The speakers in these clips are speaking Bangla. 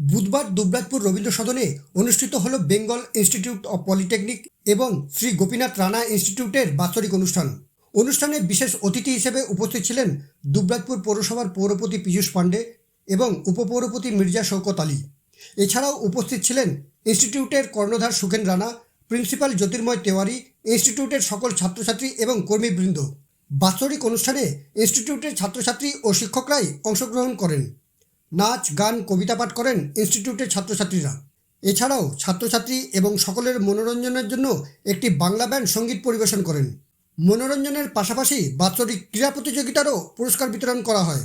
বুধবার দুবরাজপুর রবীন্দ্র সদনে অনুষ্ঠিত হল বেঙ্গল ইনস্টিটিউট অব পলিটেকনিক এবং শ্রী গোপীনাথ রানা ইনস্টিটিউটের বাৎসরিক অনুষ্ঠান। অনুষ্ঠানে বিশেষ অতিথি হিসেবে উপস্থিত ছিলেন দুবরাজপুর পৌরসভার পৌরপতি পীযূষ পাণ্ডে এবং উপপৌরপতি মির্জা শৌকত আলী। এছাড়াও উপস্থিত ছিলেন ইনস্টিটিউটের কর্ণধার সুখেন রানা প্রিন্সিপাল জ্যোতির্ময় তেওয়ারি, ইনস্টিটিউটের সকল ছাত্রছাত্রী এবং কর্মীবৃন্দ। বাৎসরিক অনুষ্ঠানে ইনস্টিটিউটের ছাত্রছাত্রী ও শিক্ষকরাই অংশগ্রহণ করেন। নাচ, গান, কবিতা পাঠ করেন ইনস্টিটিউটের ছাত্রছাত্রীরা। এছাড়াও ছাত্রছাত্রী এবং সকলের মনোরঞ্জনের জন্য একটি বাংলা ব্যান্ড সংগীত পরিবেশন করেন। মনোরঞ্জনের পাশাপাশি বাৎসরিক ক্রীড়া প্রতিযোগিতারও পুরস্কার বিতরণ করা হয়।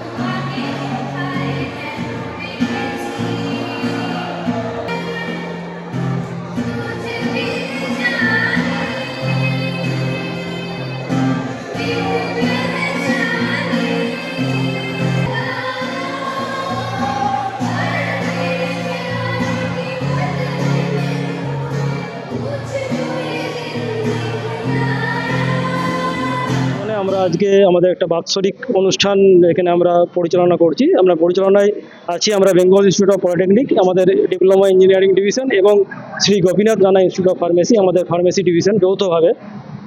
আমরা আজকে আমাদের একটা বাৎসরিক অনুষ্ঠান এখানে আমরা পরিচালনা করছি। আমরা পরিচালনায় আছি আমরা বেঙ্গল ইনস্টিটিউট অফ পলিটেকনিক, আমাদের ডিপ্লোমা ইঞ্জিনিয়ারিং ডিভিশন এবং Shri Gopinath Rana Institute of Pharmacy, আমাদের ফার্মেসি ডিভিশন যৌথভাবে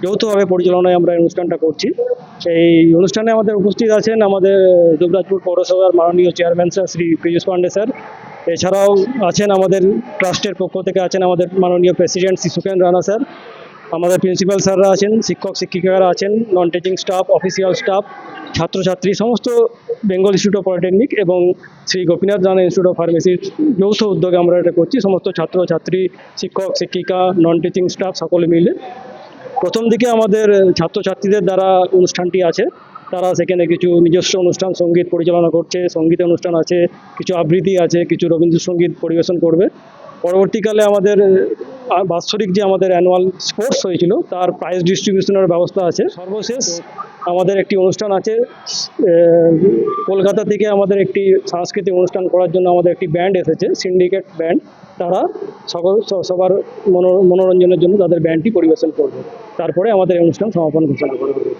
যৌথভাবে পরিচালনায় আমরা অনুষ্ঠানটা করছি। এই অনুষ্ঠানে আমাদের উপস্থিত আছেন আমাদের দুবরাজপুর পৌরসভার মাননীয় chairman sir Shri Piyush Pandey sir. এছাড়াও আছেন আমাদের ট্রাস্টের পক্ষ থেকে আছেন আমাদের মাননীয় প্রেসিডেন্ট শ্রী সুখেন রানা স্যার। আমাদের প্রিন্সিপাল স্যাররা আছেন, শিক্ষক, শিক্ষিকারা আছেন non teaching staff official staff ছাত্রছাত্রী, সমস্ত বেঙ্গল ইনস্টিটিউট অফ পলিটেকনিক এবং শ্রী গোপীনাথ রানা ইনস্টিটিউট অফ ফার্মেসির যৌথ উদ্যোগে আমরা এটা করছি। সমস্ত ছাত্রছাত্রী, শিক্ষক, শিক্ষিকা নন টিচিং স্টাফ সকলে মিলে। প্রথম দিকে আমাদের ছাত্রছাত্রীদের দ্বারা অনুষ্ঠানটি আছে। তারা সেখানে কিছু নিজস্ব অনুষ্ঠান, সংগীত পরিচালনা করছে, সংগীত অনুষ্ঠান আছে, কিছু আবৃত্তি আছে, কিছু রবীন্দ্রসঙ্গীত পরিবেশন করবে। পরবর্তীকালে আমাদের বাৎসরিক যে আমাদের অ্যানুয়াল স্পোর্টস হয়েছিল, তার প্রাইজ ডিস্ট্রিবিউশনের ব্যবস্থা আছে। সর্বশেষ আমাদের একটি অনুষ্ঠান আছে কলকাতা থেকে আমাদের একটি সাংস্কৃতিক অনুষ্ঠান করার জন্য আমাদের একটি ব্যান্ড এসেছে সিন্ডিকেট ব্যান্ড তারা সকল সবার মনো- মনোরঞ্জনের জন্য তাদের ব্যান্ডটি পরিবেশন করবে। তারপরে আমাদের অনুষ্ঠান সমাপন ঘোষণা করবে